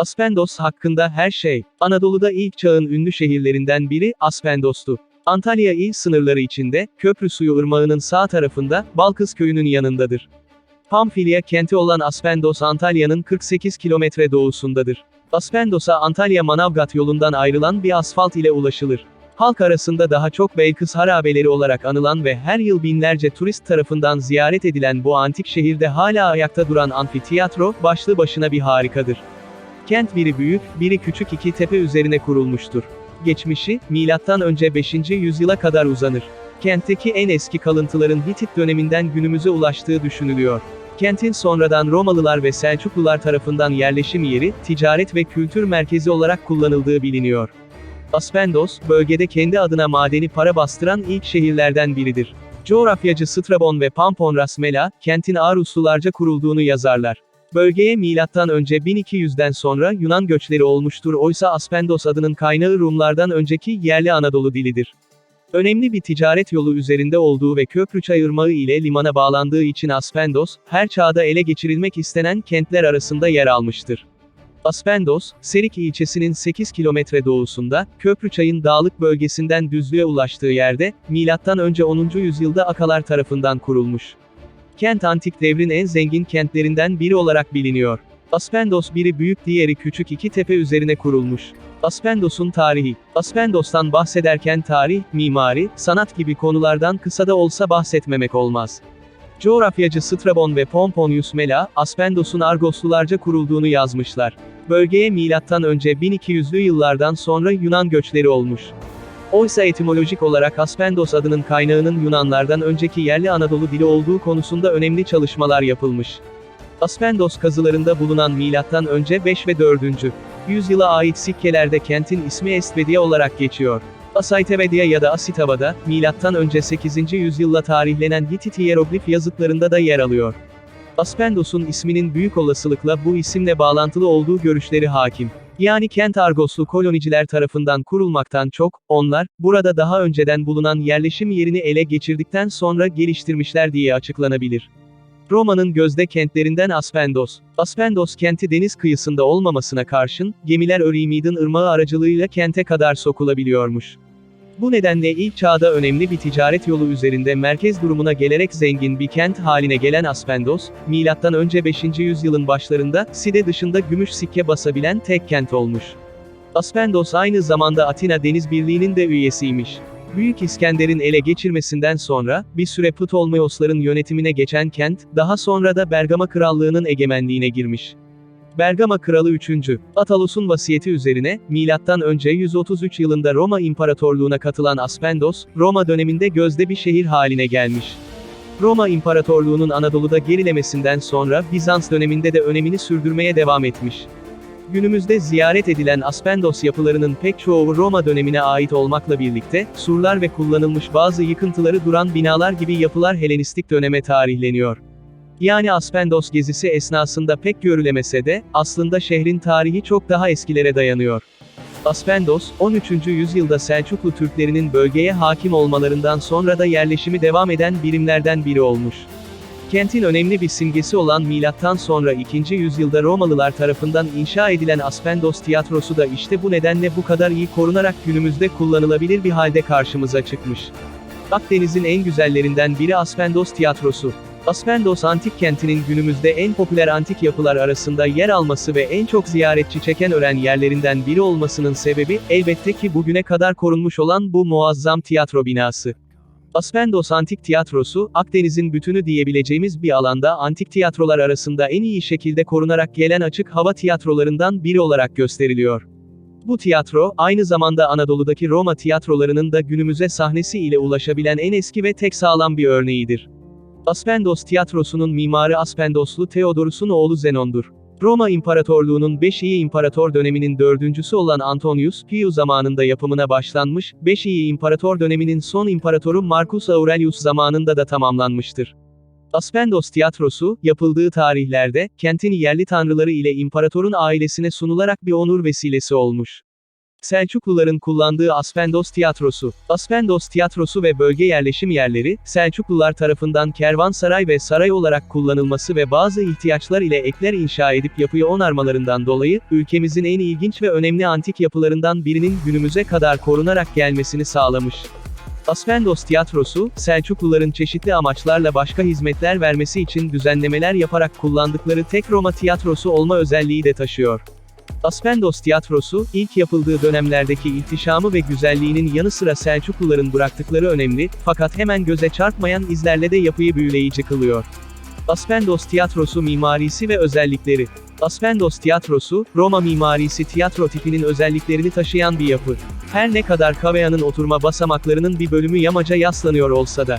Aspendos hakkında her şey. Anadolu'da ilk çağın ünlü şehirlerinden biri Aspendos'tu. Antalya il sınırları içinde, Köprü Suyu Irmağı'nın sağ tarafında, Balkız köyünün yanındadır. Pamfilya kenti olan Aspendos Antalya'nın 48 kilometre doğusundadır. Aspendos'a Antalya Manavgat yolundan ayrılan bir asfalt ile ulaşılır. Halk arasında daha çok Belkıs harabeleri olarak anılan ve her yıl binlerce turist tarafından ziyaret edilen bu antik şehirde hala ayakta duran amfiteyatro, başlı başına bir harikadır. Kent biri büyük, biri küçük iki tepe üzerine kurulmuştur. Geçmişi, milattan önce 5. yüzyıla kadar uzanır. Kentteki en eski kalıntıların Hitit döneminden günümüze ulaştığı düşünülüyor. Kentin sonradan Romalılar ve Selçuklular tarafından yerleşim yeri, ticaret ve kültür merkezi olarak kullanıldığı biliniyor. Aspendos, bölgede kendi adına madeni para bastıran ilk şehirlerden biridir. Coğrafyacı Strabon ve Pamponras Mela, kentin Aruslularca kurulduğunu yazarlar. Bölgeye önce 1200'den sonra Yunan göçleri olmuştur oysa Aspendos adının kaynağı Rumlardan önceki yerli Anadolu dilidir. Önemli bir ticaret yolu üzerinde olduğu ve Köprüçay Irmağı ile limana bağlandığı için Aspendos, her çağda ele geçirilmek istenen kentler arasında yer almıştır. Aspendos, Serik ilçesinin 8 kilometre doğusunda, Köprüçay'ın dağlık bölgesinden düzlüğe ulaştığı yerde, önce 10. yüzyılda Akalar tarafından kurulmuş. Kent antik devrin en zengin kentlerinden biri olarak biliniyor. Aspendos biri büyük diğeri küçük iki tepe üzerine kurulmuş. Aspendos'un tarihi. Aspendos'tan bahsederken tarih, mimari, sanat gibi konulardan kısa da olsa bahsetmemek olmaz. Coğrafyacı Strabon ve Pomponius Mela, Aspendos'un Argoslularca kurulduğunu yazmışlar. Bölgeye milattan önce 1200'lü yıllardan sonra Yunan göçleri olmuş. Oysa etimolojik olarak Aspendos adının kaynağının Yunanlardan önceki yerli Anadolu dili olduğu konusunda önemli çalışmalar yapılmış. Aspendos kazılarında bulunan önce 5 ve 4. yüzyıla ait sikkelerde kentin ismi Estvedia olarak geçiyor. Asaytevedia ya da Asitavada, önce 8. yüzyılla tarihlenen Hitit hieroglif yazıtlarında da yer alıyor. Aspendos'un isminin büyük olasılıkla bu isimle bağlantılı olduğu görüşleri hakim. Yani kent Argoslu koloniciler tarafından kurulmaktan çok, onlar, burada daha önceden bulunan yerleşim yerini ele geçirdikten sonra geliştirmişler diye açıklanabilir. Roma'nın gözde kentlerinden Aspendos. Aspendos kenti deniz kıyısında olmamasına karşın, gemiler Örimidin ırmağı aracılığıyla kente kadar sokulabiliyormuş. Bu nedenle ilk çağda önemli bir ticaret yolu üzerinde merkez durumuna gelerek zengin bir kent haline gelen Aspendos, önce 5. yüzyılın başlarında, Side dışında gümüş sikke basabilen tek kent olmuş. Aspendos aynı zamanda Atina Deniz Birliği'nin de üyesiymiş. Büyük İskender'in ele geçirmesinden sonra, bir süre Ptolemaiosların yönetimine geçen kent, daha sonra da Bergama Krallığı'nın egemenliğine girmiş. Bergama Kralı 3. Atalos'un vasiyeti üzerine, önce 133 yılında Roma İmparatorluğu'na katılan Aspendos, Roma döneminde gözde bir şehir haline gelmiş. Roma İmparatorluğu'nun Anadolu'da gerilemesinden sonra Bizans döneminde de önemini sürdürmeye devam etmiş. Günümüzde ziyaret edilen Aspendos yapılarının pek çoğu Roma dönemine ait olmakla birlikte, surlar ve kullanılmış bazı yıkıntıları duran binalar gibi yapılar Helenistik döneme tarihleniyor. Yani Aspendos gezisi esnasında pek görülemese de, aslında şehrin tarihi çok daha eskilere dayanıyor. Aspendos, 13. yüzyılda Selçuklu Türklerinin bölgeye hakim olmalarından sonra da yerleşimi devam eden birimlerden biri olmuş. Kentin önemli bir simgesi olan milattan sonra 2. yüzyılda Romalılar tarafından inşa edilen Aspendos tiyatrosu da işte bu nedenle bu kadar iyi korunarak günümüzde kullanılabilir bir halde karşımıza çıkmış. Akdeniz'in en güzellerinden biri Aspendos tiyatrosu. Aspendos antik kentinin günümüzde en popüler antik yapılar arasında yer alması ve en çok ziyaretçi çeken öğren yerlerinden biri olmasının sebebi, elbette ki bugüne kadar korunmuş olan bu muazzam tiyatro binası. Aspendos Antik Tiyatrosu, Akdeniz'in bütünü diyebileceğimiz bir alanda antik tiyatrolar arasında en iyi şekilde korunarak gelen açık hava tiyatrolarından biri olarak gösteriliyor. Bu tiyatro, aynı zamanda Anadolu'daki Roma tiyatrolarının da günümüze sahnesi ile ulaşabilen en eski ve tek sağlam bir örneğidir. Aspendos tiyatrosunun mimarı Aspendoslu Theodorus'un oğlu Zenon'dur. Roma İmparatorluğu'nun 5 iyi imparator döneminin dördüncüsü olan Antonius Pius zamanında yapımına başlanmış, 5 iyi imparator döneminin son imparatoru Marcus Aurelius zamanında da tamamlanmıştır. Aspendos tiyatrosu, yapıldığı tarihlerde, kentin yerli tanrıları ile imparatorun ailesine sunularak bir onur vesilesi olmuş. Selçukluların kullandığı Aspendos Tiyatrosu. Aspendos Tiyatrosu ve bölge yerleşim yerleri, Selçuklular tarafından kervansaray ve saray olarak kullanılması ve bazı ihtiyaçlar ile ekler inşa edip yapıyı onarmalarından dolayı, ülkemizin en ilginç ve önemli antik yapılarından birinin günümüze kadar korunarak gelmesini sağlamış. Aspendos Tiyatrosu, Selçukluların çeşitli amaçlarla başka hizmetler vermesi için düzenlemeler yaparak kullandıkları tek Roma tiyatrosu olma özelliği de taşıyor. Aspendos Tiyatrosu, ilk yapıldığı dönemlerdeki ihtişamı ve güzelliğinin yanı sıra Selçukluların bıraktıkları önemli, fakat hemen göze çarpmayan izlerle de yapıyı büyüleyici kılıyor. Aspendos Tiyatrosu mimarisi ve özellikleri. Aspendos Tiyatrosu, Roma mimarisi tiyatro tipinin özelliklerini taşıyan bir yapı. Her ne kadar Kavea'nın oturma basamaklarının bir bölümü yamaca yaslanıyor olsa da.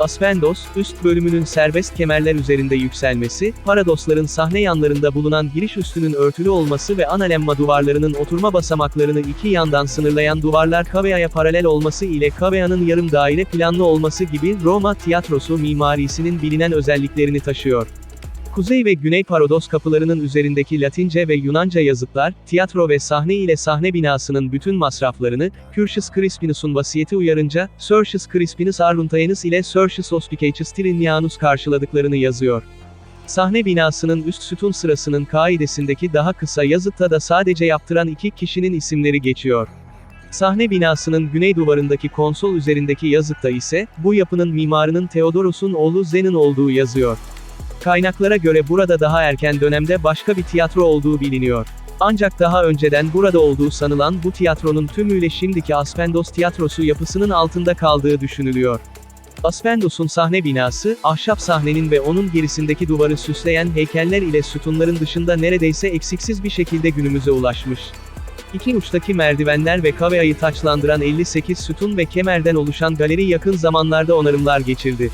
Aspendos, üst bölümünün serbest kemerler üzerinde yükselmesi, paradosların sahne yanlarında bulunan giriş üstünün örtülü olması ve analemma duvarlarının oturma basamaklarını iki yandan sınırlayan duvarlar Kavea'ya paralel olması ile Kavea'nın yarım daire planlı olması gibi Roma tiyatrosu mimarisinin bilinen özelliklerini taşıyor. Kuzey ve Güney Parodos kapılarının üzerindeki Latince ve Yunanca yazıtlar, tiyatro ve sahne ile sahne binasının bütün masraflarını, Curtius Crispinus'un vasiyeti uyarınca, Sertius Crispinus Arruntaenus ile Sertius Hospicius Tirinianus karşıladıklarını yazıyor. Sahne binasının üst sütun sırasının kaidesindeki daha kısa yazıtta da sadece yaptıran iki kişinin isimleri geçiyor. Sahne binasının güney duvarındaki konsol üzerindeki yazıtta ise, bu yapının mimarının Theodorus'un oğlu Zen'in olduğu yazıyor. Kaynaklara göre burada daha erken dönemde başka bir tiyatro olduğu biliniyor. Ancak daha önceden burada olduğu sanılan bu tiyatronun tümüyle şimdiki Aspendos tiyatrosu yapısının altında kaldığı düşünülüyor. Aspendos'un sahne binası, ahşap sahnenin ve onun gerisindeki duvarı süsleyen heykeller ile sütunların dışında neredeyse eksiksiz bir şekilde günümüze ulaşmış. İki uçtaki merdivenler ve kaveayı taçlandıran 58 sütun ve kemerden oluşan galeri yakın zamanlarda onarımlar geçirdi.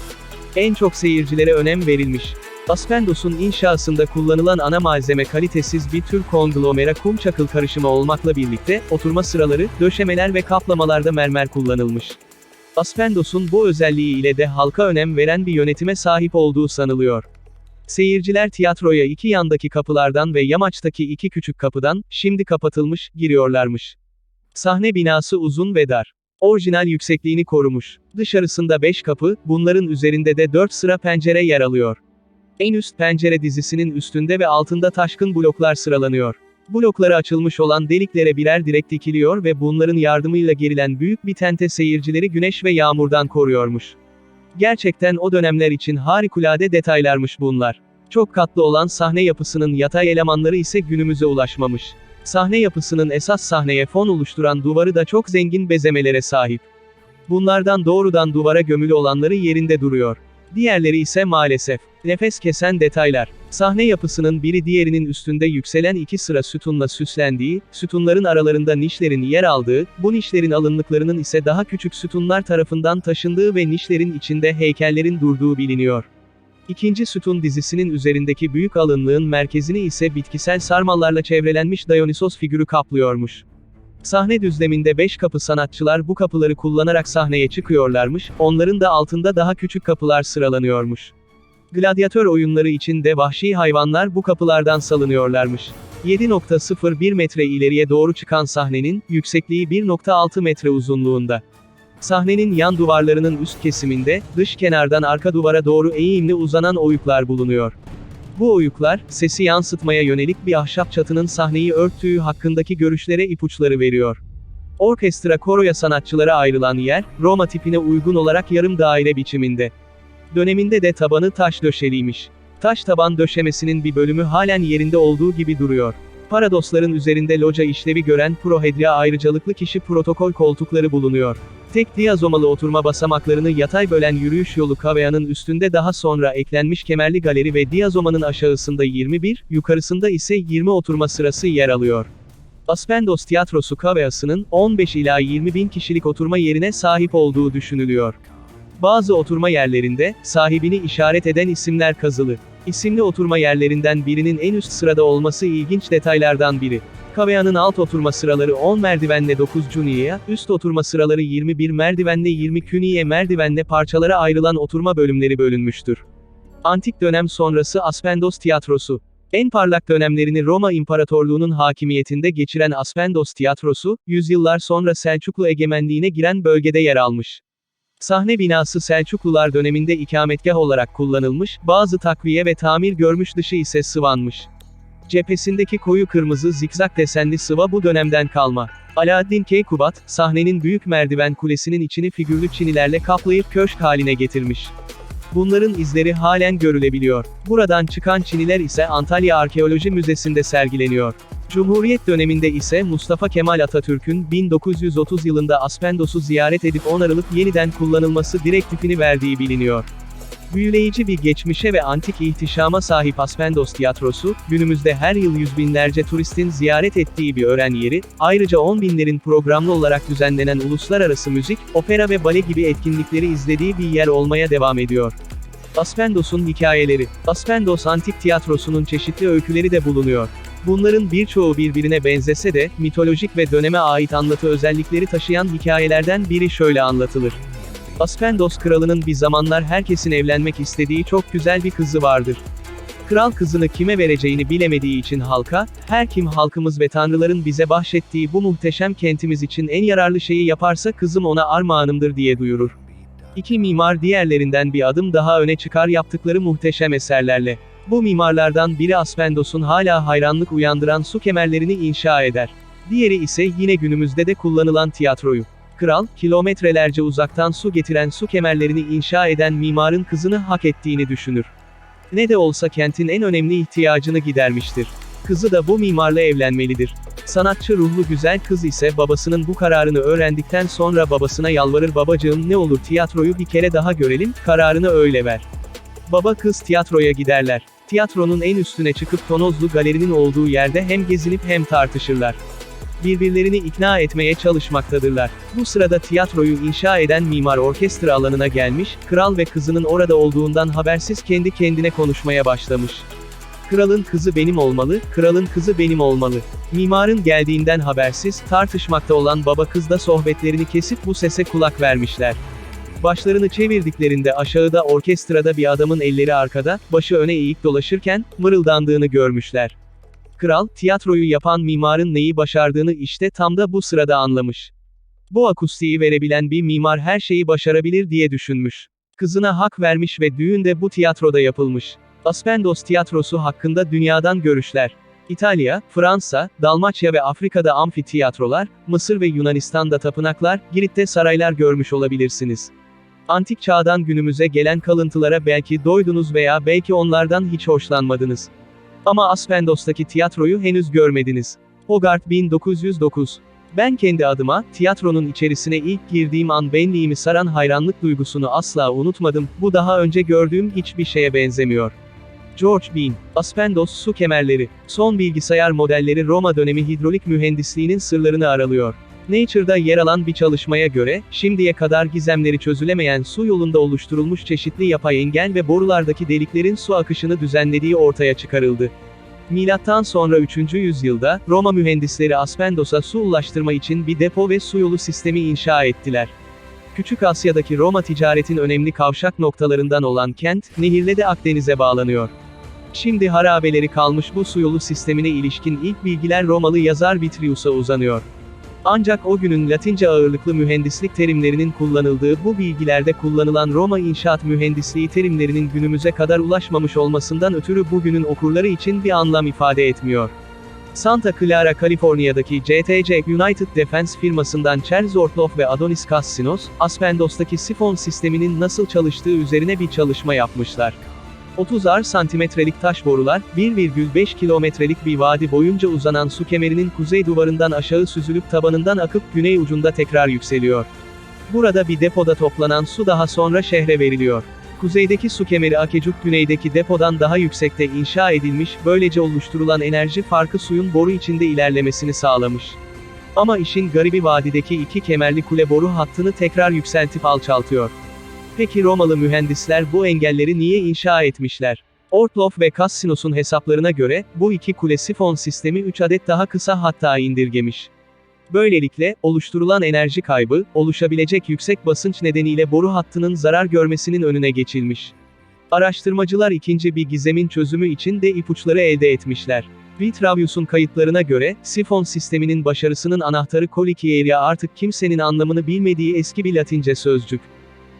En çok seyircilere önem verilmiş. Aspendos'un inşasında kullanılan ana malzeme kalitesiz bir tür konglomera kum çakıl karışımı olmakla birlikte, oturma sıraları, döşemeler ve kaplamalarda mermer kullanılmış. Aspendos'un bu özelliği ile de halka önem veren bir yönetime sahip olduğu sanılıyor. Seyirciler tiyatroya iki yandaki kapılardan ve yamaçtaki iki küçük kapıdan, şimdi kapatılmış, giriyorlarmış. Sahne binası uzun ve dar. Orijinal yüksekliğini korumuş. Dışarısında 5 kapı, bunların üzerinde de 4 sıra pencere yer alıyor. En üst pencere dizisinin üstünde ve altında taşkın bloklar sıralanıyor. Blokları açılmış olan deliklere birer direk dikiliyor ve bunların yardımıyla gerilen büyük bir tente seyircileri güneş ve yağmurdan koruyormuş. Gerçekten o dönemler için harikulade detaylarmış bunlar. Çok katlı olan sahne yapısının yatay elemanları ise günümüze ulaşmamış. Sahne yapısının esas sahneye fon oluşturan duvarı da çok zengin bezemelere sahip. Bunlardan doğrudan duvara gömülü olanları yerinde duruyor. Diğerleri ise maalesef, nefes kesen detaylar. Sahne yapısının biri diğerinin üstünde yükselen iki sıra sütunla süslendiği, sütunların aralarında nişlerin yer aldığı, bu nişlerin alınlıklarının ise daha küçük sütunlar tarafından taşındığı ve nişlerin içinde heykellerin durduğu biliniyor. İkinci sütun dizisinin üzerindeki büyük alınlığın merkezini ise bitkisel sarmallarla çevrelenmiş Dionysos figürü kaplıyormuş. Sahne düzleminde 5 kapı sanatçılar bu kapıları kullanarak sahneye çıkıyorlarmış, onların da altında daha küçük kapılar sıralanıyormuş. Gladyatör oyunları için de vahşi hayvanlar bu kapılardan salınıyorlarmış. 7.01 metre ileriye doğru çıkan sahnenin, yüksekliği 1.6 metre uzunluğunda. Sahnenin yan duvarlarının üst kesiminde, dış kenardan arka duvara doğru eğimli uzanan oyuklar bulunuyor. Bu oyuklar, sesi yansıtmaya yönelik bir ahşap çatının sahneyi örttüğü hakkındaki görüşlere ipuçları veriyor. Orkestra koroya sanatçılara ayrılan yer, Roma tipine uygun olarak yarım daire biçiminde. Döneminde de tabanı taş döşeliymiş. Taş taban döşemesinin bir bölümü halen yerinde olduğu gibi duruyor. Paradosların üzerinde loca işlevi gören prohedria ayrıcalıklı kişi protokol koltukları bulunuyor. Tek diazomalı oturma basamaklarını yatay bölen yürüyüş yolu kaveyanın üstünde daha sonra eklenmiş kemerli galeri ve diazomanın aşağısında 21, yukarısında ise 20 oturma sırası yer alıyor. Aspendos Tiyatrosu kaveasının 15 ila 20 bin kişilik oturma yerine sahip olduğu düşünülüyor. Bazı oturma yerlerinde, sahibini işaret eden isimler kazılı. İsimli oturma yerlerinden birinin en üst sırada olması ilginç detaylardan biri. Kavea'nın alt oturma sıraları 10 merdivenle 9 cuniye, üst oturma sıraları 21 merdivenle 20 küniye merdivenle parçalara ayrılan oturma bölümleri bölünmüştür. Antik dönem sonrası Aspendos tiyatrosu. En parlak dönemlerini Roma İmparatorluğu'nun hakimiyetinde geçiren Aspendos Tiyatrosu, yüzyıllar sonra Selçuklu egemenliğine giren bölgede yer almış. Sahne binası Selçuklular döneminde ikametgah olarak kullanılmış, bazı takviye ve tamir görmüş dışı ise sıvanmış. Cephesindeki koyu kırmızı zikzak desenli sıva bu dönemden kalma. Alaaddin Keykubat, sahnenin büyük merdiven kulesinin içini figürlü çinilerle kaplayıp köşk haline getirmiş. Bunların izleri halen görülebiliyor. Buradan çıkan çiniler ise Antalya Arkeoloji Müzesi'nde sergileniyor. Cumhuriyet döneminde ise Mustafa Kemal Atatürk'ün 1930 yılında Aspendos'u ziyaret edip onarılıp yeniden kullanılması direktifini verdiği biliniyor. Büyüleyici bir geçmişe ve antik ihtişama sahip Aspendos Tiyatrosu, günümüzde her yıl yüz binlerce turistin ziyaret ettiği bir öğren yeri, ayrıca on binlerin programlı olarak düzenlenen uluslararası müzik, opera ve bale gibi etkinlikleri izlediği bir yer olmaya devam ediyor. Aspendos'un hikayeleri, Aspendos Antik Tiyatrosu'nun çeşitli öyküleri de bulunuyor. Bunların birçoğu birbirine benzese de, mitolojik ve döneme ait anlatı özellikleri taşıyan hikayelerden biri şöyle anlatılır. Aspendos kralının bir zamanlar herkesin evlenmek istediği çok güzel bir kızı vardır. Kral kızını kime vereceğini bilemediği için halka, her kim halkımız ve tanrıların bize bahşettiği bu muhteşem kentimiz için en yararlı şeyi yaparsa kızım ona armağanımdır diye duyurur. İki mimar diğerlerinden bir adım daha öne çıkar yaptıkları muhteşem eserlerle. Bu mimarlardan biri Aspendos'un hala hayranlık uyandıran su kemerlerini inşa eder. Diğeri ise yine günümüzde de kullanılan tiyatroyu. Kral, kilometrelerce uzaktan su getiren su kemerlerini inşa eden mimarın kızını hak ettiğini düşünür. Ne de olsa kentin en önemli ihtiyacını gidermiştir. Kızı da bu mimarla evlenmelidir. Sanatçı ruhlu güzel kız ise babasının bu kararını öğrendikten sonra babasına yalvarır babacığım ne olur tiyatroyu bir kere daha görelim, kararını öyle ver. Baba kız tiyatroya giderler. Tiyatronun en üstüne çıkıp tonozlu galerinin olduğu yerde hem gezinip hem tartışırlar. Birbirlerini ikna etmeye çalışmaktadırlar. Bu sırada tiyatroyu inşa eden mimar orkestra alanına gelmiş, kral ve kızının orada olduğundan habersiz kendi kendine konuşmaya başlamış. Kralın kızı benim olmalı, kralın kızı benim olmalı. Mimarın geldiğinden habersiz, tartışmakta olan baba kız da sohbetlerini kesip bu sese kulak vermişler. Başlarını çevirdiklerinde aşağıda orkestrada bir adamın elleri arkada, başı öne eğik dolaşırken, mırıldandığını görmüşler. Kral, tiyatroyu yapan mimarın neyi başardığını işte tam da bu sırada anlamış. Bu akustiği verebilen bir mimar her şeyi başarabilir diye düşünmüş. Kızına hak vermiş ve düğün de bu tiyatroda yapılmış. Aspendos tiyatrosu hakkında dünyadan görüşler. İtalya, Fransa, Dalmaçya ve Afrika'da amfitiyatrolar, Mısır ve Yunanistan'da tapınaklar, Girit'te saraylar görmüş olabilirsiniz. Antik çağdan günümüze gelen kalıntılara belki doydunuz veya belki onlardan hiç hoşlanmadınız. Ama Aspendos'taki tiyatroyu henüz görmediniz. Hogarth 1909 ben kendi adıma, tiyatronun içerisine ilk girdiğim an benliğimi saran hayranlık duygusunu asla unutmadım, bu daha önce gördüğüm hiçbir şeye benzemiyor. George Bean, Aspendos su kemerleri, son bilgisayar modelleri Roma dönemi hidrolik mühendisliğinin sırlarını aralıyor. Nature'da yer alan bir çalışmaya göre, şimdiye kadar gizemleri çözülemeyen su yolunda oluşturulmuş çeşitli yapay engel ve borulardaki deliklerin su akışını düzenlediği ortaya çıkarıldı. Milattan sonra 3. yüzyılda, Roma mühendisleri Aspendos'a su ulaştırma için bir depo ve su yolu sistemi inşa ettiler. Küçük Asya'daki Roma ticaretin önemli kavşak noktalarından olan kent, nehirle de Akdeniz'e bağlanıyor. Şimdi harabeleri kalmış bu su yolu sistemine ilişkin ilk bilgiler Romalı yazar Vitrius'a uzanıyor. Ancak o günün Latince ağırlıklı mühendislik terimlerinin kullanıldığı bu bilgilerde kullanılan Roma inşaat mühendisliği terimlerinin günümüze kadar ulaşmamış olmasından ötürü bugünün okurları için bir anlam ifade etmiyor. Santa Clara, Kaliforniya'daki JTC United Defense firmasından Charles Ortloff ve Adonis Kassinos, Aspendos'taki sifon sisteminin nasıl çalıştığı üzerine bir çalışma yapmışlar. 30'ar santimetrelik taş borular, 1,5 kilometrelik bir vadi boyunca uzanan su kemerinin kuzey duvarından aşağı süzülüp tabanından akıp güney ucunda tekrar yükseliyor. Burada bir depoda toplanan su daha sonra şehre veriliyor. Kuzeydeki su kemeri Akecuk güneydeki depodan daha yüksekte inşa edilmiş, böylece oluşturulan enerji farkı suyun boru içinde ilerlemesini sağlamış. Ama işin garibi vadideki iki kemerli kule boru hattını tekrar yükseltip alçaltıyor. Peki Romalı mühendisler bu engelleri niye inşa etmişler? Ortloff ve Cassinos'un hesaplarına göre, bu iki kule sifon sistemi 3 adet daha kısa hatta indirgemiş. Böylelikle, oluşturulan enerji kaybı, oluşabilecek yüksek basınç nedeniyle boru hattının zarar görmesinin önüne geçilmiş. Araştırmacılar ikinci bir gizemin çözümü için de ipuçları elde etmişler. Vitravius'un kayıtlarına göre, sifon sisteminin başarısının anahtarı colichieria artık kimsenin anlamını bilmediği eski bir Latince sözcük.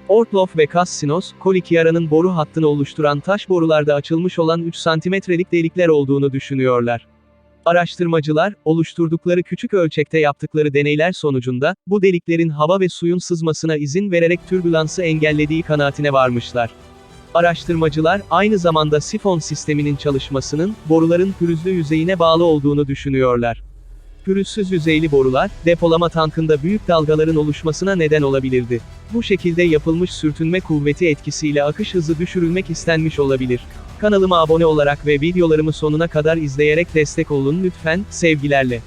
Ortloff ve Cassinos, Colichiara'nın boru hattını oluşturan taş borularda açılmış olan 3 santimetrelik delikler olduğunu düşünüyorlar. Araştırmacılar, oluşturdukları küçük ölçekte yaptıkları deneyler sonucunda, bu deliklerin hava ve suyun sızmasına izin vererek türbülansı engellediği kanaatine varmışlar. Araştırmacılar, aynı zamanda sifon sisteminin çalışmasının, boruların pürüzlü yüzeyine bağlı olduğunu düşünüyorlar. Pürüzsüz yüzeyli borular, depolama tankında büyük dalgaların oluşmasına neden olabilirdi. Bu şekilde yapılmış sürtünme kuvveti etkisiyle akış hızı düşürülmek istenmiş olabilir. Kanalıma abone olarak ve videolarımı sonuna kadar izleyerek destek olun lütfen, sevgilerle.